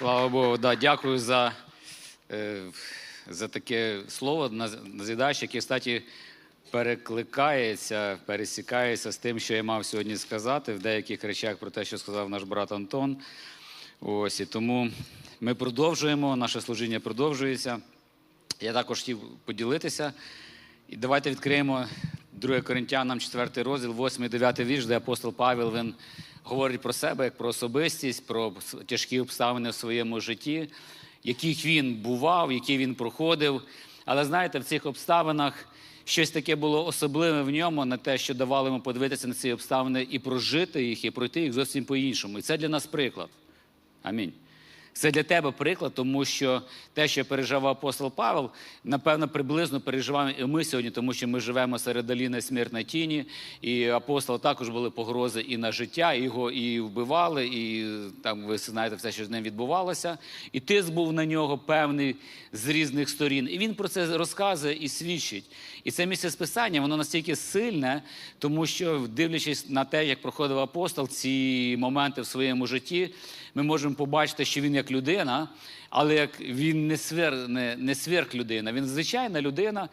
Слава Богу, да, дякую за, е, за таке слово наз- назідач, яке, кстати, перекликається, пересікається з тим, що я мав сьогодні сказати в деяких речах про те, що сказав наш брат Антон. Ось і тому ми продовжуємо, наше служіння продовжується. Я також хотів поділитися. І давайте відкриємо 2 Коринтянам, 4 розділ, 8 9 вірш, де апостол Павел він говорить про себе як про особистість, про тяжкі обставини в своєму житті, яких він бував, які він проходив. Але знаєте, в цих обставинах щось таке було особливе в ньому, на те, що давало йому подивитися на ці обставини і прожити їх, і пройти їх зовсім по-іншому. І це для нас приклад. Амінь. Це для тебе приклад, тому що те, що переживав апостол Павел, напевно, приблизно переживаємо і ми сьогодні, тому що ми живемо серед доліни смерть на тіні, і апостол також були погрози і на життя, і його і вбивали, і там ви знаєте все, що з ним відбувалося. І тиск був на нього певний з різних сторін. І він про це розказує і свідчить. І це місце списання, воно настільки сильне, тому що, дивлячись на те, як проходив апостол ці моменти в своєму житті, ми можемо побачити, що він як людина, але як він не свер, не, не сверхлюдина, він звичайна людина,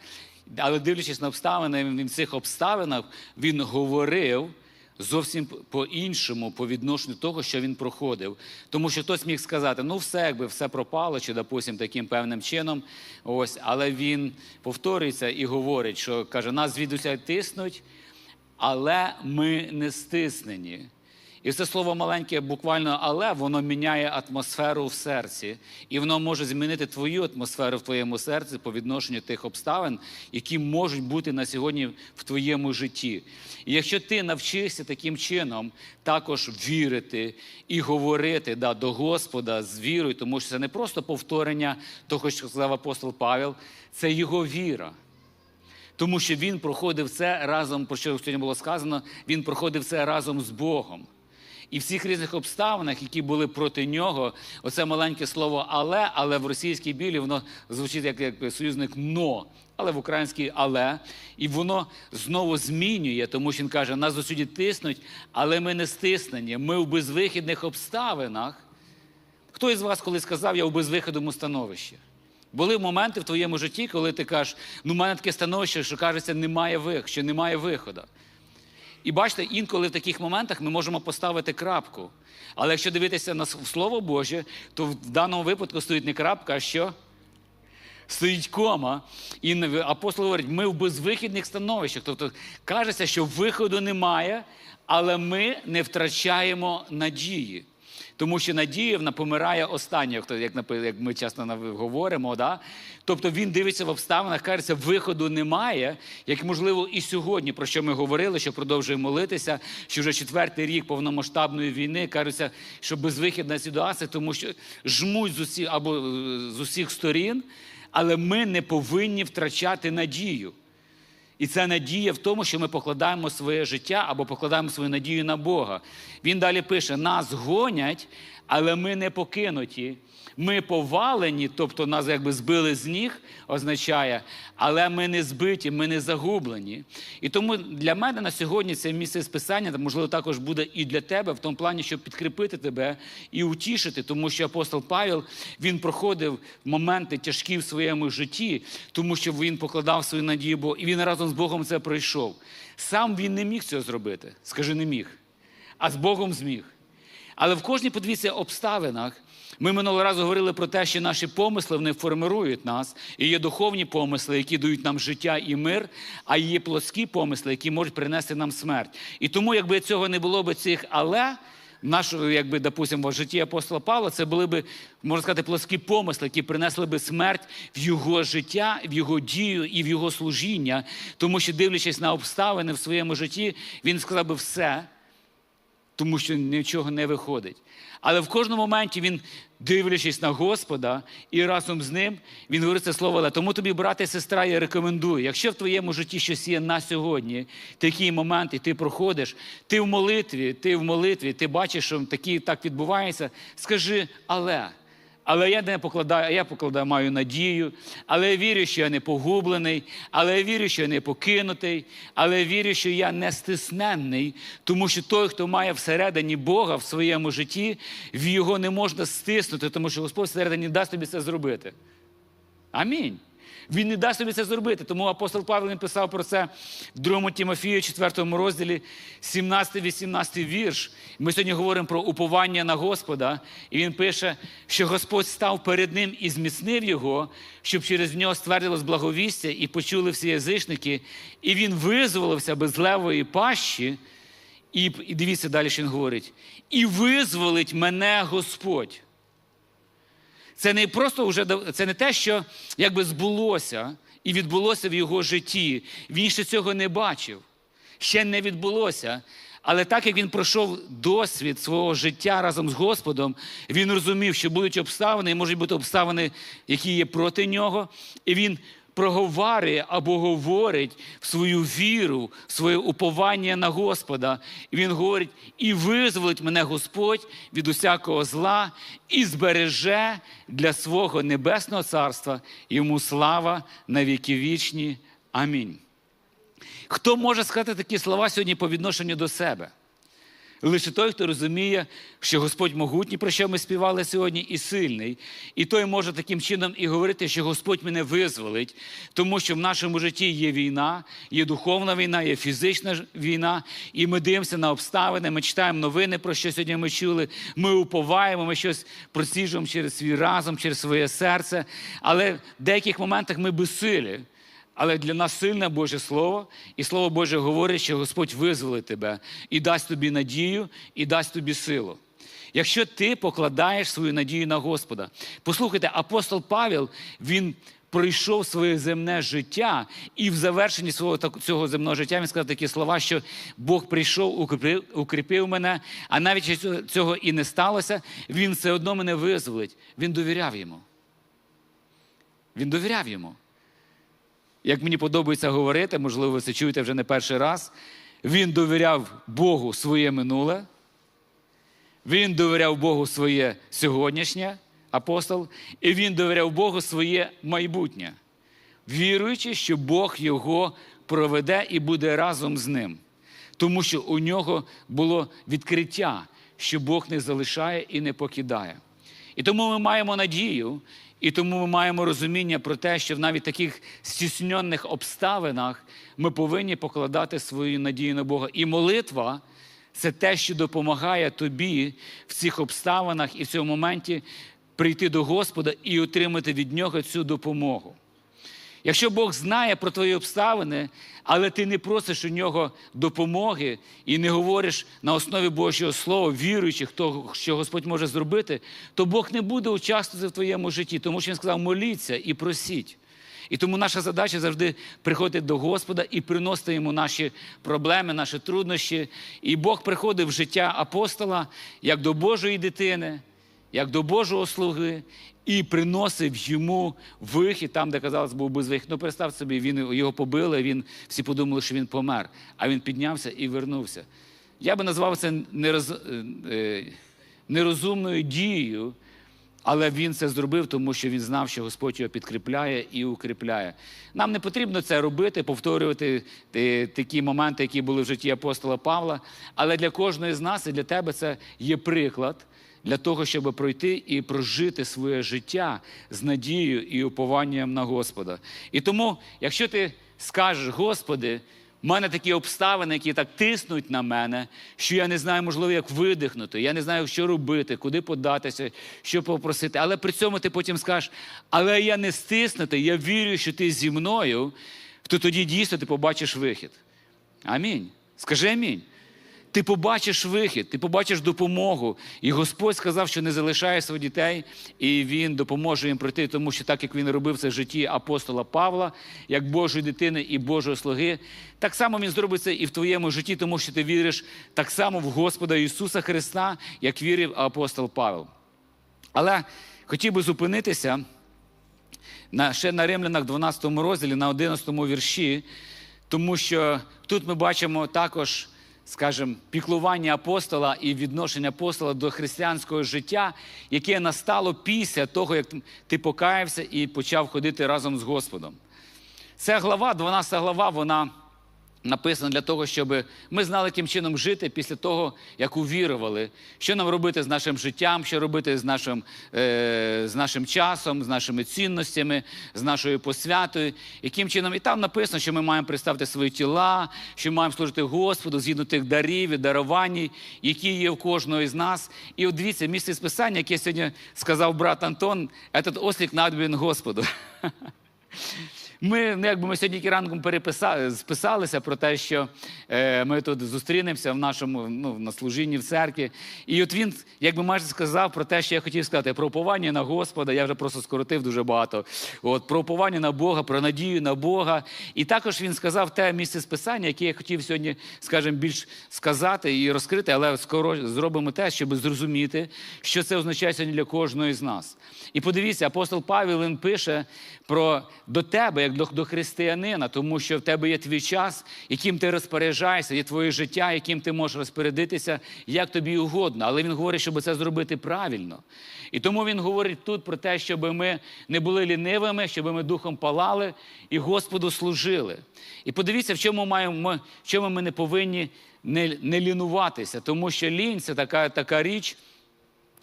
але дивлячись на обставини, він в цих обставинах він говорив зовсім по-іншому по відношенню того, що він проходив. Тому що хтось міг сказати, ну все, якби все пропало, чи, допустим, таким певним чином. Ось, але він повторюється і говорить, що каже, нас звідуся тиснуть, але ми не стиснені. І це слово маленьке, буквально але воно міняє атмосферу в серці, і воно може змінити твою атмосферу в твоєму серці по відношенню тих обставин, які можуть бути на сьогодні в твоєму житті. І якщо ти навчишся таким чином також вірити і говорити да, до Господа з вірою, тому що це не просто повторення того, що сказав апостол Павел, це його віра. Тому що він проходив це разом, про що сьогодні було сказано, він проходив це разом з Богом. І в всіх різних обставинах, які були проти нього, оце маленьке слово але, але в російській білі воно звучить як, як союзник но, але в українській але. І воно знову змінює, тому що він каже, нас усюди тиснуть, але ми не стиснені. Ми в безвихідних обставинах. Хто із вас коли сказав, я у безвиходному становищі? Були моменти в твоєму житті, коли ти кажеш, ну в мене таке становище, що кажеться, немає вих, що немає виходу. І бачите, інколи в таких моментах ми можемо поставити крапку. Але якщо дивитися на Слово Боже, то в даному випадку стоїть не крапка, а що? Стоїть кома. І апостол говорить, ми в безвихідних становищах. Тобто кажеться, що виходу немає, але ми не втрачаємо надії. Тому що надія вона помирає останньою, як як ми часто говоримо. Да? Тобто він дивиться в обставинах, кажеться, виходу немає, як можливо і сьогодні, про що ми говорили, що продовжуємо молитися, що вже четвертий рік повномасштабної війни кажеться, що безвихідна ситуація, тому що жмуть з усіх або з усіх сторін, але ми не повинні втрачати надію. І це надія в тому, що ми покладаємо своє життя або покладаємо свою надію на Бога. Він далі пише: нас гонять, але ми не покинуті. Ми повалені, тобто нас якби збили з ніг, означає, але ми не збиті, ми не загублені. І тому для мене на сьогодні це місце списання, можливо, також буде і для тебе, в тому плані, щоб підкріпити тебе і утішити, тому що апостол Павел він проходив моменти тяжкі в своєму житті, тому що він покладав свою надію Богу, і він разом з Богом це пройшов. Сам він не міг цього зробити. Скажи, не міг. А з Богом зміг. Але в кожній, подивіться, обставинах. Ми минулого разу говорили про те, що наші помисли вони формирують нас. І є духовні помисли, які дають нам життя і мир, а є плоскі помисли, які можуть принести нам смерть. І тому, якби цього не було б цих але. Нашого, якби, допустимо, в житті апостола Павла, це були б, можна сказати, плоскі помисли, які принесли би смерть в його життя, в його дію і в його служіння. Тому що, дивлячись на обставини в своєму житті, він сказав би все, тому що нічого не виходить. Але в кожному моменті він, дивлячись на Господа, і разом з ним він говорить це слово. Але тому тобі, брат і сестра, я рекомендую, якщо в твоєму житті щось є на сьогодні, такі моменти ти проходиш, ти в молитві, ти в молитві, ти бачиш, що такі так відбувається, скажи, але. Але я не покладаю, я покладаю, маю надію, але я вірю, що я не погублений, але я вірю, що я не покинутий, але я вірю, що я не стисненний, тому що той, хто має всередині Бога в своєму житті, в його не можна стиснути, тому що Господь всередині дасть тобі це зробити. Амінь. Він не дасть тобі це зробити. Тому апостол Павло писав про це в 2 Тимофію, 4 розділі, 17-18 вірш. Ми сьогодні говоримо про уповання на Господа. І він пише, що Господь став перед ним і зміцнив його, щоб через нього ствердилось благовістя і почули всі язичники. І він визволився без левої пащі. І, і дивіться далі, що він говорить: і визволить мене Господь. Це не просто вже це не те, що якби збулося і відбулося в його житті. Він ще цього не бачив, ще не відбулося. Але так як він пройшов досвід свого життя разом з Господом, він розумів, що будуть обставини, і можуть бути обставини, які є проти нього, і він проговарює або говорить свою віру, своє уповання на Господа. І він говорить: і визволить мене Господь від усякого зла, і збереже для свого небесного царства йому слава на віки вічні. Амінь. Хто може сказати такі слова сьогодні по відношенню до себе? Лише той, хто розуміє, що Господь могутній, про що ми співали сьогодні, і сильний. І той може таким чином і говорити, що Господь мене визволить, тому що в нашому житті є війна, є духовна війна, є фізична війна, і ми дивимося на обставини, ми читаємо новини, про що сьогодні ми чули. Ми уповаємо, ми щось проціжуємо через свій разум, через своє серце. Але в деяких моментах ми безсилі. Але для нас сильне Боже Слово, і Слово Боже говорить, що Господь визволить тебе і дасть тобі надію, і дасть тобі силу. Якщо ти покладаєш свою надію на Господа. Послухайте, апостол Павел, він пройшов своє земне життя, і в завершенні свого цього земного життя він сказав такі слова, що Бог прийшов, укріпив, укріпив мене, а навіть цього і не сталося, він все одно мене визволить. Він довіряв йому. Він довіряв йому як мені подобається говорити, можливо, ви це чуєте вже не перший раз. Він довіряв Богу своє минуле, він довіряв Богу своє сьогоднішнє апостол, і він довіряв Богу своє майбутнє, віруючи, що Бог його проведе і буде разом з ним. Тому що у нього було відкриття, що Бог не залишає і не покидає. І тому ми маємо надію, і тому ми маємо розуміння про те, що в навіть таких стісненних обставинах ми повинні покладати свою надію на Бога. І молитва це те, що допомагає тобі в цих обставинах і в цьому моменті прийти до Господа і отримати від нього цю допомогу. Якщо Бог знає про твої обставини, але ти не просиш у нього допомоги і не говориш на основі Божого Слова, віруючи, хто, що Господь може зробити, то Бог не буде участвувати в твоєму житті, тому що Він сказав, моліться і просіть. І тому наша задача завжди приходити до Господа і приносити йому наші проблеми, наші труднощі. І Бог приходив в життя апостола як до Божої дитини, як до Божого слуги, і приносив йому вихід там, де казалось, був безвихід. Ну, представ собі, він його побили, він всі подумали, що він помер. А він піднявся і вернувся. Я би назвав це нероз, е, е, нерозумною дією, але він це зробив, тому що він знав, що Господь його підкріпляє і укріпляє. Нам не потрібно це робити, повторювати е, такі моменти, які були в житті апостола Павла. Але для кожної з нас і для тебе це є приклад для того, щоб пройти і прожити своє життя з надією і упованням на Господа. І тому, якщо ти скажеш, Господи, в мене такі обставини, які так тиснуть на мене, що я не знаю, можливо, як видихнути, я не знаю, що робити, куди податися, що попросити. Але при цьому ти потім скажеш, але я не стиснутий, я вірю, що ти зі мною, то тоді дійсно ти побачиш вихід. Амінь. Скажи амінь. Ти побачиш вихід, ти побачиш допомогу. І Господь сказав, що не залишає своїх дітей, і Він допоможе їм пройти, тому що так як він робив це в житті апостола Павла, як Божої дитини і Божого слуги, так само Він зробить це і в твоєму житті, тому що ти віриш так само в Господа Ісуса Христа, як вірив апостол Павел. Але хотів би зупинитися на, ще на Римлянах 12 розділі, на 11 вірші, тому що тут ми бачимо також скажімо, піклування апостола і відношення апостола до християнського життя, яке настало після того, як ти покаявся і почав ходити разом з Господом. Ця глава, 12 глава, вона написана для того, щоб ми знали, яким чином жити після того, як увірували, що нам робити з нашим життям, що робити з нашим, е, з нашим часом, з нашими цінностями, з нашою посвятою, яким чином. І там написано, що ми маємо представити свої тіла, що маємо служити Господу згідно тих дарів і дарувань, які є в кожного із нас. І от дивіться, місце з писання, яке сьогодні сказав брат Антон, этот ослік надбін Господу. Ми, ну, якби ми сьогодні ранком переписали, списалися про те, що е, ми тут зустрінемося в нашому ну, на служінні в церкві. І от він, якби майже сказав про те, що я хотів сказати, про уповання на Господа, я вже просто скоротив дуже багато. От, про уповання на Бога, про надію на Бога. І також він сказав те місце списання, яке я хотів сьогодні, скажімо, більш сказати і розкрити, але скоро зробимо те, щоб зрозуміти, що це означає сьогодні для кожного з нас. І подивіться, апостол Павел він пише про до тебе, як до, до християнина, тому що в тебе є твій час, яким ти розпоряджаєшся, є твоє життя, яким ти можеш розпорядитися, як тобі угодно. Але він говорить, щоб це зробити правильно. І тому він говорить тут про те, щоб ми не були лінивими, щоб ми духом палали і Господу служили. І подивіться, в чому маємо, в чому ми не повинні не, не лінуватися, тому що лінь це така, така річ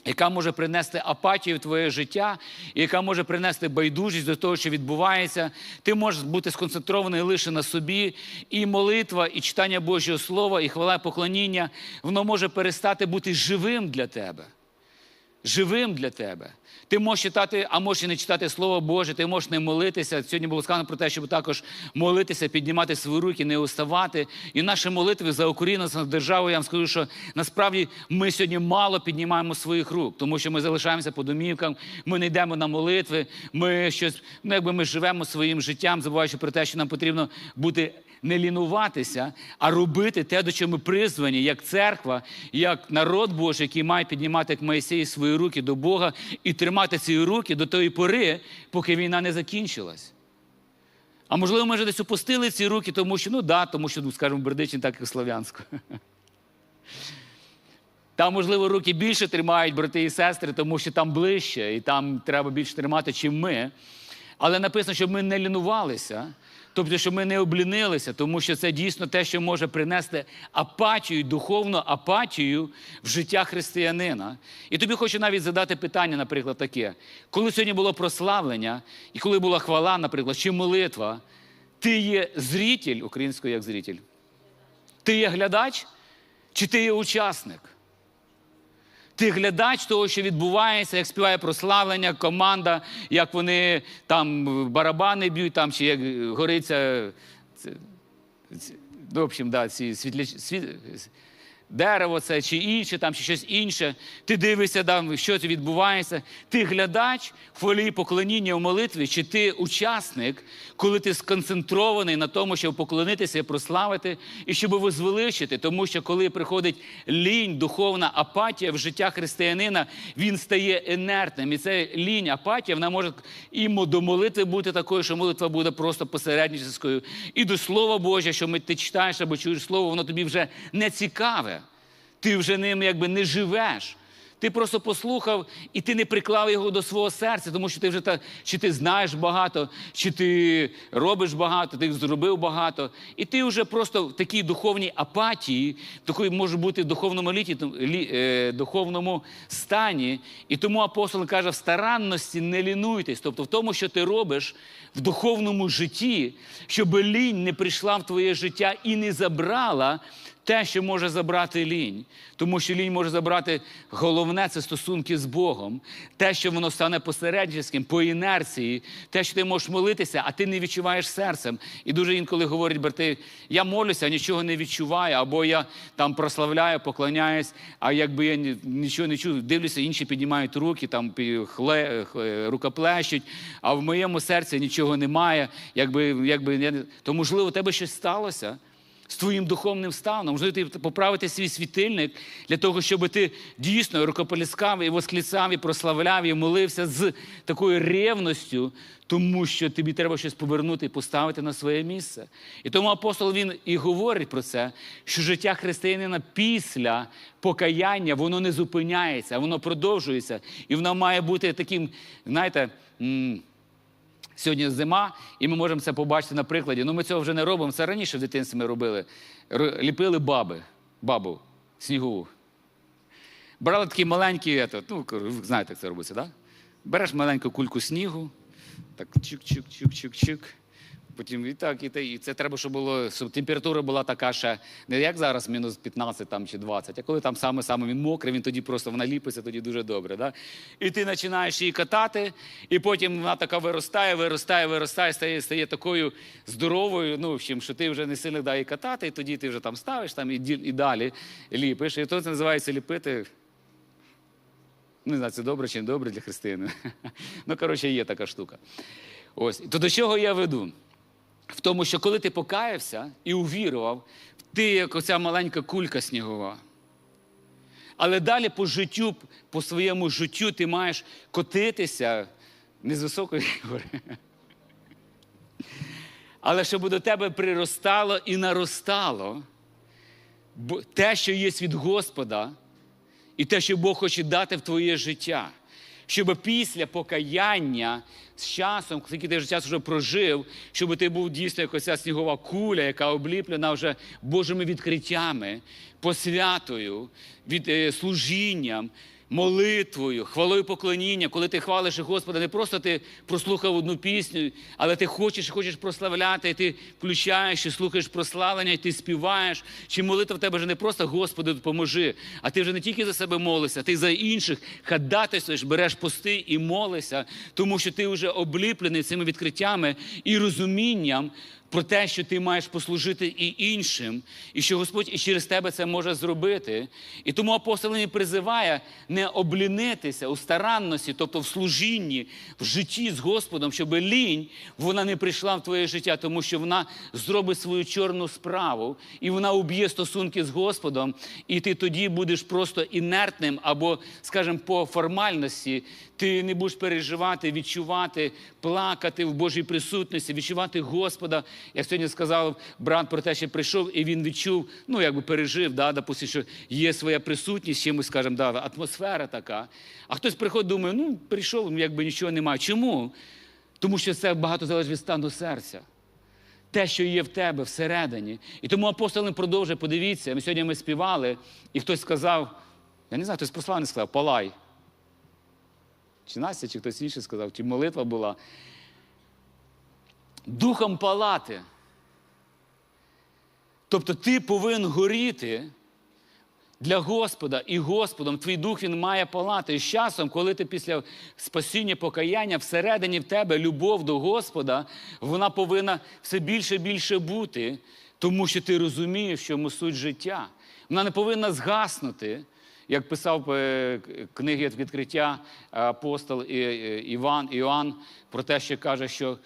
яка може принести апатію в твоє життя, і яка може принести байдужість до того, що відбувається. Ти можеш бути сконцентрований лише на собі, і молитва, і читання Божого Слова, і хвала, поклоніння, воно може перестати бути живим для тебе. Живим для тебе. Ти можеш читати, а можеш і не читати Слово Боже, ти можеш не молитися. Сьогодні було сказано про те, щоб також молитися, піднімати свої руки, не уставати. І наші молитви за Україну, за державу, я вам скажу, що насправді ми сьогодні мало піднімаємо своїх рук, тому що ми залишаємося по домівкам, ми не йдемо на молитви, ми щось, ну якби ми живемо своїм життям, забуваючи про те, що нам потрібно бути не лінуватися, а робити те, до чого ми призвані, як церква, як народ Божий, який має піднімати, як Моїсей, свої руки до Бога і тримати ці руки до тої пори, поки війна не закінчилась. А можливо, ми вже десь опустили ці руки, тому що, ну да, тому що, ну, скажімо, в Бердичині, так і Слов'янську. Там, можливо, руки більше тримають брати і сестри, тому що там ближче, і там треба більше тримати, чим ми. Але написано, щоб ми не лінувалися, тобто, щоб ми не облінилися, тому що це дійсно те, що може принести апатію, духовну апатію в життя християнина. І тобі хочу навіть задати питання, наприклад, таке: коли сьогодні було прославлення, і коли була хвала, наприклад, чи молитва, ти є зритель, українською як зритель, ти є глядач, чи ти є учасник? Ти глядач того, що відбувається, як співає прославлення, команда, як вони там барабани б'ють, там чи як гориться це, це, в общем, да, ці світлячі. світ, дерево це чи інше, там, чи щось інше. Ти дивишся, там, що це відбувається. Ти глядач хвалі поклоніння в молитві, чи ти учасник, коли ти сконцентрований на тому, щоб поклонитися і прославити, і щоб возвеличити. Тому що коли приходить лінь, духовна апатія в життя християнина, він стає інертним. І це лінь, апатія, вона може і до молитви бути такою, що молитва буде просто посередническою. І до Слова Божого, що ми, ти читаєш або чуєш слово, воно тобі вже не цікаве. Ти вже ним якби не живеш. Ти просто послухав, і ти не приклав його до свого серця, тому що ти вже та, чи ти знаєш багато, чи ти робиш багато, ти зробив багато. І ти вже просто в такій духовній апатії, такої може бути в духовному літі, лі, е, духовному стані. І тому апостол каже: в старанності не лінуйтесь, тобто в тому, що ти робиш в духовному житті, щоб лінь не прийшла в твоє життя і не забрала те, що може забрати лінь. Тому що лінь може забрати головне це стосунки з Богом, те, що воно стане посередницьким, по інерції, те, що ти можеш молитися, а ти не відчуваєш серцем. І дуже інколи говорять, брати, я молюся, нічого не відчуваю, або я там прославляю, поклоняюсь, а якби я нічого не чую, дивлюся, інші піднімають руки, там хле, рукоплещуть, а в моєму серці нічого немає. Якби, якби, я... То, можливо, у тебе щось сталося. З твоїм духовним станом, можливо, ти поправити свій світильник для того, щоб ти дійсно рукополіскав і восклицав, і прославляв, і молився з такою ревністю, тому що тобі треба щось повернути і поставити на своє місце. І тому апостол він і говорить про це, що життя християнина після покаяння воно не зупиняється, воно продовжується, і воно має бути таким, знаєте. Сьогодні зима, і ми можемо це побачити на прикладі. Ну, ми цього вже не робимо. Це раніше в дитинстві ми робили. Ліпили баби, бабу снігову. Брали такі маленькі, ето, ну, знаєте, як це робиться, так? Да? Береш маленьку кульку снігу, так чик-чик-чик-чик-чик. Потім і так, і, те, і це треба, щоб було, щоб температура була така ще, не як зараз, мінус 15 там, чи 20, а коли там саме-саме він мокрий, він тоді просто вона ліпиться, тоді дуже добре. Да? І ти починаєш її катати, і потім вона така виростає, виростає, виростає, стає, стає такою здоровою, ну, в общем, що ти вже не сильно її катати, і тоді ти вже там ставиш там, і, і далі ліпиш. І то це називається ліпити. Не знаю, це добре чи не добре для християни. Ну, коротше, є така штука. Ось. То до чого я веду? В тому, що коли ти покаявся і увірував, ти як оця маленька кулька снігова. Але далі по життю, по своєму життю ти маєш котитися не з високої гори. Але щоб до тебе приростало і наростало те, що є від Господа, і те, що Бог хоче дати в твоє життя. Щоб після покаяння з часом, скільки ти вже час вже прожив, щоб ти був дійсно якось ця снігова куля, яка обліплена вже Божими відкриттями, посвятою, від, е, служінням, молитвою, хвалою поклоніння, коли ти хвалиш Господа, не просто ти прослухав одну пісню, але ти хочеш, хочеш прославляти, і ти включаєш і слухаєш прославлення, і ти співаєш. Чи молитва в тебе вже не просто Господи, допоможи, а ти вже не тільки за себе молишся, ти за інших ходатайствуєш, береш пости і молишся, тому що ти вже обліплений цими відкриттями і розумінням. Про те, що ти маєш послужити і іншим, і що Господь і через тебе це може зробити. І тому апостол не призиває не облінитися у старанності, тобто в служінні, в житті з Господом, щоб лінь вона не прийшла в твоє життя, тому що вона зробить свою чорну справу, і вона уб'є стосунки з Господом, і ти тоді будеш просто інертним або, скажімо, по формальності. Ти не будеш переживати, відчувати, плакати в Божій присутності, відчувати Господа. Як сьогодні сказав брат про те, що прийшов, і він відчув, ну якби пережив, да, допустим, що є своя присутність, чимось, скажімо, да, атмосфера така. А хтось приходить, думає, ну прийшов, ну, якби нічого немає. Чому? Тому що це багато залежить від стану серця. Те, що є в тебе всередині. І тому апостол продовжує, подивіться, ми сьогодні ми співали, і хтось сказав, я не знаю, хтось прославлений сказав, палай. Чи Настя, чи хтось інший сказав, чи молитва була. Духом палати. Тобто ти повинен горіти для Господа і Господом твій дух він має палати. І з часом, коли ти після спасіння покаяння всередині в тебе любов до Господа, вона повинна все більше і більше бути, тому що ти розумієш, в чому суть життя. Вона не повинна згаснути. Як писав е, книги відкриття е, апостол е, Іван Іоанн про те, що каже, що,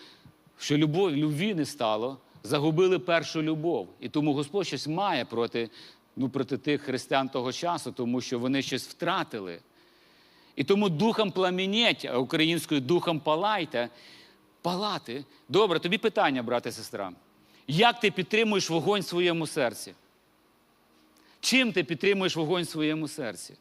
що любов, любві не стало, загубили першу любов. І тому Господь щось має проти, ну, проти тих християн того часу, тому що вони щось втратили. І тому духом пламінеть, українською духом палайте. Палати. Добре, тобі питання, брате і сестра. Як ти підтримуєш вогонь в своєму серці? Чим ти підтримуєш вогонь в своєму серці?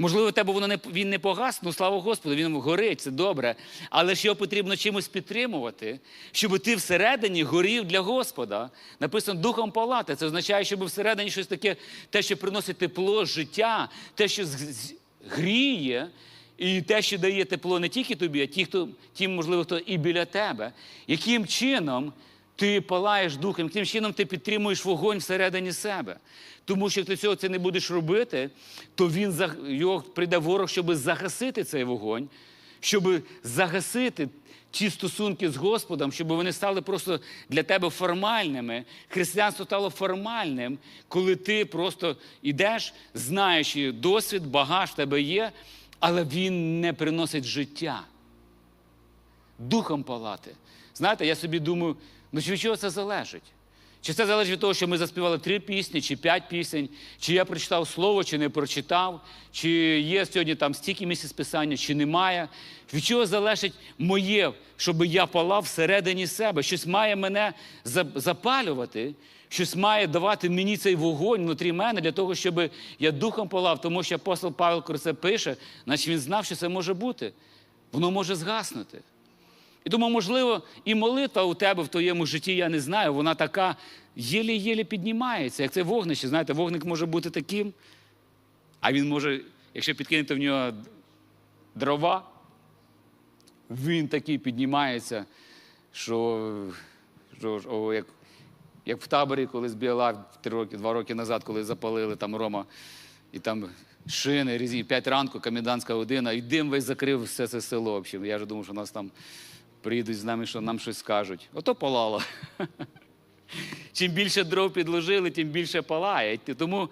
Можливо, тебе воно не, він не погас, ну слава Господу, він горить, це добре. Але ж його потрібно чимось підтримувати, щоб ти всередині горів для Господа. Написано духом палати. Це означає, щоб всередині щось таке, те, що приносить тепло, життя, те, що гріє, і те, що дає тепло не тільки тобі, а ті, хто, тим, можливо, хто і біля тебе. Яким чином ти палаєш духом, яким чином ти підтримуєш вогонь всередині себе. Тому що як ти цього це не будеш робити, то він його прийде ворог, щоб загасити цей вогонь, щоб загасити ті стосунки з Господом, щоб вони стали просто для тебе формальними. Християнство стало формальним, коли ти просто йдеш, знаючи досвід, багаж в тебе є, але він не приносить життя духом палати. Знаєте, я собі думаю, ну від чого це залежить? Чи це залежить від того, що ми заспівали три пісні, чи п'ять пісень, чи я прочитав слово, чи не прочитав, чи є сьогодні там стільки місяць писання, чи немає. Від чого залежить моє, щоб я палав всередині себе? Щось має мене запалювати, щось має давати мені цей вогонь внутрі мене для того, щоб я духом палав, тому що апостол Павел про це пише, значить він знав, що це може бути. Воно може згаснути. І тому, можливо, і молитва у тебе в твоєму житті, я не знаю, вона така єлі-єлі піднімається. Як це вогнище, знаєте, вогник може бути таким, а він може, якщо підкинути в нього дрова, він такий піднімається, що, що о, як, як в таборі, коли збігала три роки, два роки назад, коли запалили там Рома, і там шини різні, п'ять ранку, комендантська година, і дим весь закрив все це село. Я ж думав, що нас там приїдуть з нами, що нам щось скажуть. Ото палало. Чим більше дров підложили, тим більше палає. Тому,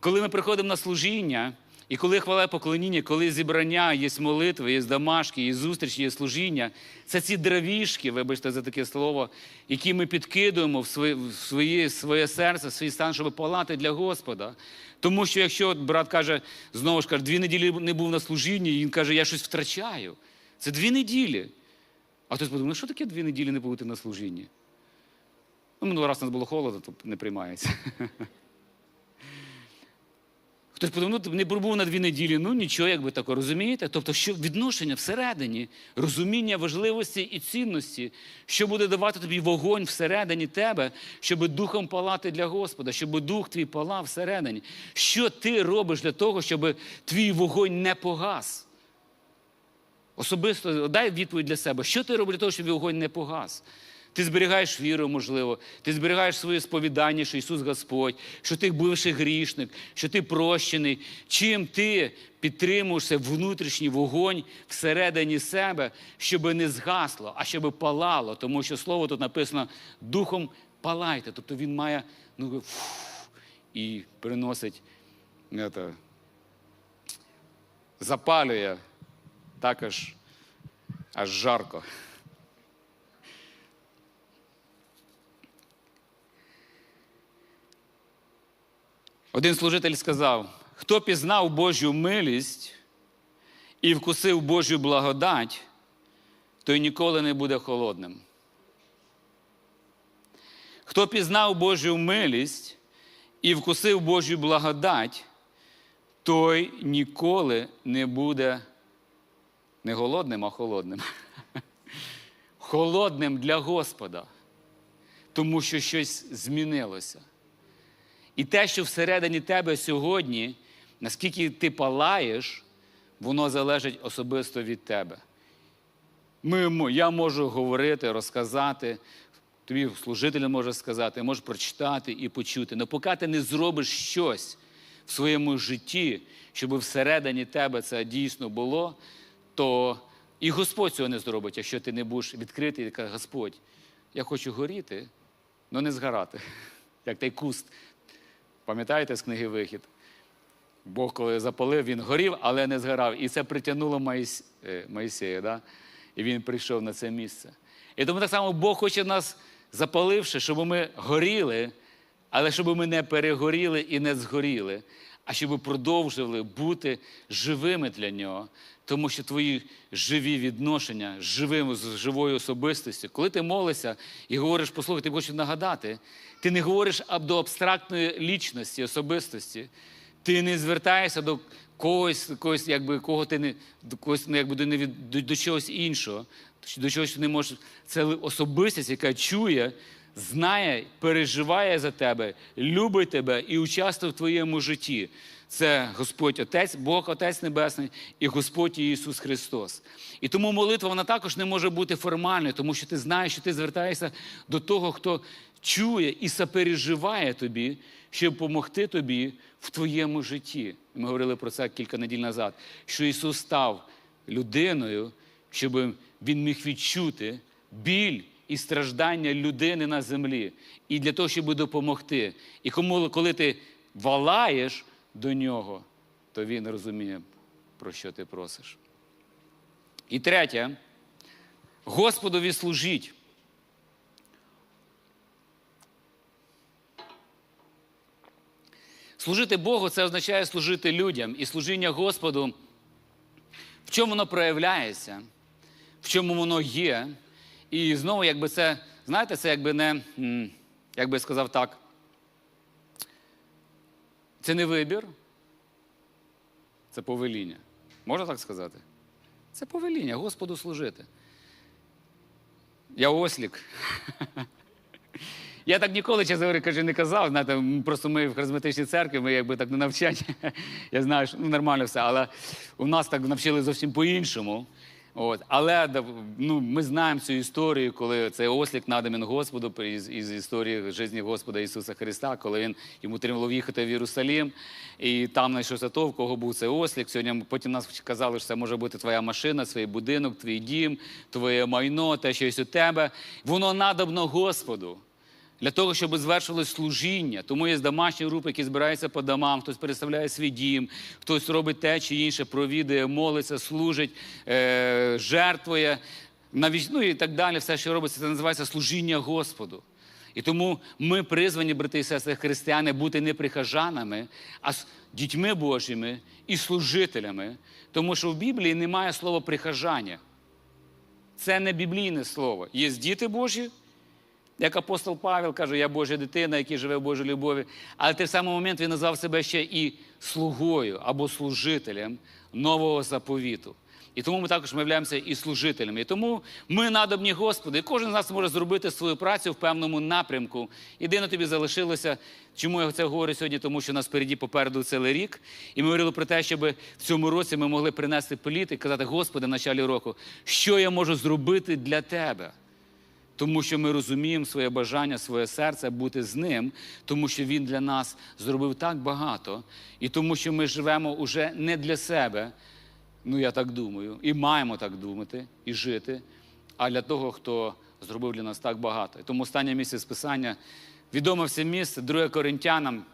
коли ми приходимо на служіння, і коли хвала поклоніння, коли зібрання, є молитви, є домашки, є зустрічі, є служіння, це ці дровішки, вибачте за таке слово, які ми підкидуємо в своє, в своє, своє серце, в свій стан, щоб палати для Господа. Тому що якщо брат каже, знову ж каже, дві неділі не був на служінні, і він каже, я щось втрачаю. Це дві неділі. А хтось подумав, ну що таке дві неділі не бути на служінні? Ну, минулий раз у нас було холодно, то не приймається. Хтось подумав, ну не пробув на дві неділі, ну нічого, якби тако, розумієте? Тобто, що відношення всередині, розуміння важливості і цінності, що буде давати тобі вогонь всередині тебе, щоб духом палати для Господа, щоб дух твій палав всередині. Що ти робиш для того, щоб твій вогонь не погас? Особисто дай відповідь для себе, що ти робиш для того, щоб вогонь не погас? Ти зберігаєш віру, можливо, ти зберігаєш своє сповідання, що Ісус Господь, що ти бивший грішник, що ти прощений. Чим ти підтримуєшся внутрішній вогонь всередині себе, щоб не згасло, а щоб палало. Тому що слово тут написано духом палайте. Тобто він має ну, фу, і приносить, это, запалює також аж жарко. Один служитель сказав: хто пізнав Божу милість і вкусив Божу благодать, той ніколи не буде холодним. Хто пізнав Божу милість і вкусив Божу благодать, той ніколи не буде не голодним, а холодним. Холодним для Господа, тому що щось змінилося. І те, що всередині тебе сьогодні, наскільки ти палаєш, воно залежить особисто від тебе. Ми, я можу говорити, розказати, тобі служитель може сказати, можеш прочитати і почути. Але поки ти не зробиш щось в своєму житті, щоб всередині тебе це дійсно було, то і Господь цього не зробить, якщо ти не будеш відкритий і каже, Господь, я хочу горіти, але не згорати. Як той куст. Пам'ятаєте з книги Вихід? Бог, коли запалив, він горів, але не згорав. І це притягнуло Моїс... е, Моїсея, да? і він прийшов на це місце. І тому так само Бог хоче нас, запаливши, щоб ми горіли, але щоб ми не перегоріли і не згоріли, а щоб продовжували бути живими для нього. Тому що твої живі відношення з живим, з живою особистістю, коли ти молишся і говориш, послухай, ти хочу нагадати, ти не говориш до абстрактної лічності, особистості. Ти не звертаєшся до когось, когось якби, кого ти не до когось, ну, якби, до, до, до чогось іншого, до чогось ти не можеш. Це особистість, яка чує, знає, переживає за тебе, любить тебе і участвує в твоєму житті. Це Господь Отець, Бог Отець Небесний і Господь Ісус Христос. І тому молитва вона також не може бути формальною, тому що ти знаєш, що ти звертаєшся до того, хто чує і сопереживає тобі, щоб допомогти тобі в твоєму житті. Ми говорили про це кілька неділь назад, що Ісус став людиною, щоб Він міг відчути біль і страждання людини на землі. І для того, щоб допомогти. І кому, коли ти валаєш до нього, то він розуміє, про що ти просиш. І третє, Господові служіть. Служити Богу це означає служити людям. І служіння Господу, в чому воно проявляється, в чому воно є. І знову, якби це, знаєте, це якби не, як би сказав так, це не вибір, це повеління. Можна так сказати? Це повеління Господу служити. Я ослік. Я так ніколи, чесно говоря, каже, не казав. Знаєте, просто ми в харизматичній церкві, ми якби так не навчать. Я знаю, що ну, нормально все, але у нас так навчили зовсім по-іншому. От. Але ну, ми знаємо цю історію, коли цей ослік наданий Господу із, із історії житті Господа Ісуса Христа, коли він йому треба їхати в Єрусалім, і там знайшовся то, в кого був цей ослік. Сьогодні потім нас казали, що це може бути твоя машина, свій будинок, твій дім, твоє майно, те, що є у тебе. Воно надобно Господу. Для того, щоб звершилось служіння. Тому є домашні групи, які збираються по домам, хтось переставляє свій дім, хтось робить те чи інше, провідує, молиться, служить, е- жертвує, навіть, ну і так далі. Все, що робиться, це називається служіння Господу. І тому ми призвані, брати і сестри християни, бути не прихожанами, а дітьми Божими і служителями. Тому що в Біблії немає слова прихожання. Це не біблійне слово. Є діти Божі, як апостол Павел каже, я Божа дитина, який живе в Божій любові. Але той самий момент він назвав себе ще і слугою або служителем нового заповіту. І тому ми також являємося і служителями. І тому ми надобні Господу. І кожен з нас може зробити свою працю в певному напрямку. Єдине тобі залишилося, чому я це говорю сьогодні, тому що нас впереді попереду цілий рік. І ми говорили про те, щоб в цьому році ми могли принести плід і казати, Господи, в началі року, що я можу зробити для Тебе? Тому що ми розуміємо своє бажання, своє серце бути з ним, тому що він для нас зробив так багато, і тому що ми живемо уже не для себе, ну я так думаю, і маємо так думати і жити, а для того, хто зробив для нас так багато. І тому останнє місце з писання відоме все місце, 2 Коринтянам.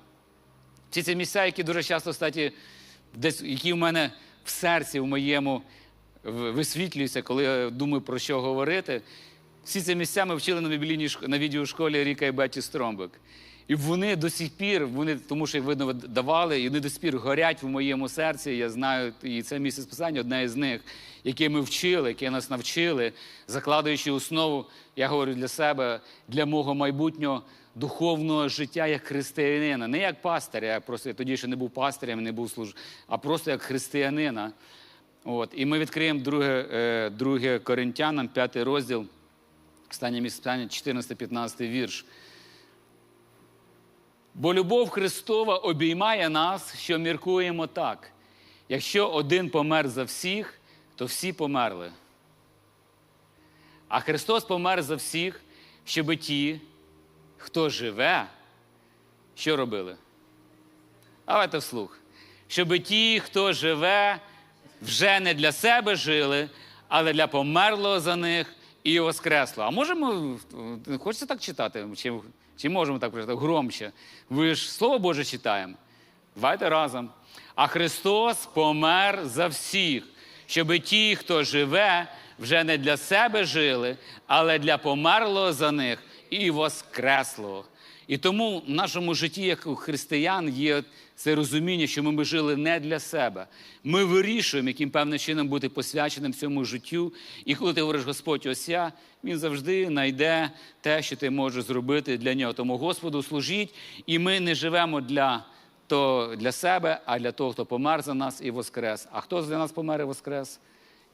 Всі ці місця, які дуже часто статі, десь які в мене в серці, в моєму висвітлюються, коли я думаю про що говорити. Всі ці місця ми вчили на біблійній на відеошколі Ріка і Беті Стромбек. І вони до сих пір, вони, тому що їх видно давали, і вони до сих пір горять в моєму серці. Я знаю, і це місце списання одне із них, яке ми вчили, яке нас навчили, закладаючи основу, я говорю для себе, для мого майбутнього духовного життя як християнина. Не як пастиря, я просто я тоді ще не був пастирем, не був служ, а просто як християнина. От. І ми відкриємо друге, е, друге Коринтянам, п'ятий розділ. Останнє місце питання, 14-15 вірш. Бо любов Христова обіймає нас, що міркуємо так. Якщо один помер за всіх, то всі померли. А Христос помер за всіх, щоб ті, хто живе, що робили? Давайте вслух. Щоб ті, хто живе, вже не для себе жили, але для померлого за них і воскресло. А можемо, е, хочеться так читати? Чи, чи можемо так прочитати? Громче. Ви ж Слово Боже читаємо. Давайте разом. А Христос помер за всіх, щоб ті, хто живе, вже не для себе жили, але для померлого за них і воскреслого. І тому в нашому житті, як у християн, є це розуміння, що ми жили не для себе. Ми вирішуємо, яким певним чином бути посвяченим цьому життю. І коли ти говориш Господь ось я, він завжди знайде те, що ти можеш зробити для нього. Тому Господу служіть, і ми не живемо для, то, для себе, а для того, хто помер за нас і воскрес. А хто для нас помер і воскрес?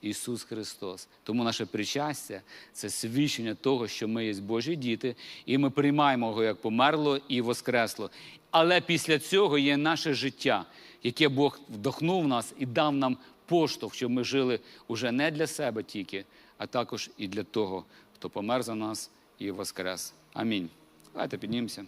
Ісус Христос. Тому наше причастя це свідчення того, що ми є Божі діти, і ми приймаємо його як померло і воскресло. Але після цього є наше життя, яке Бог вдохнув нас і дав нам поштовх, щоб ми жили уже не для себе тільки, а також і для того, хто помер за нас і воскрес. Амінь. Давайте піднімемося.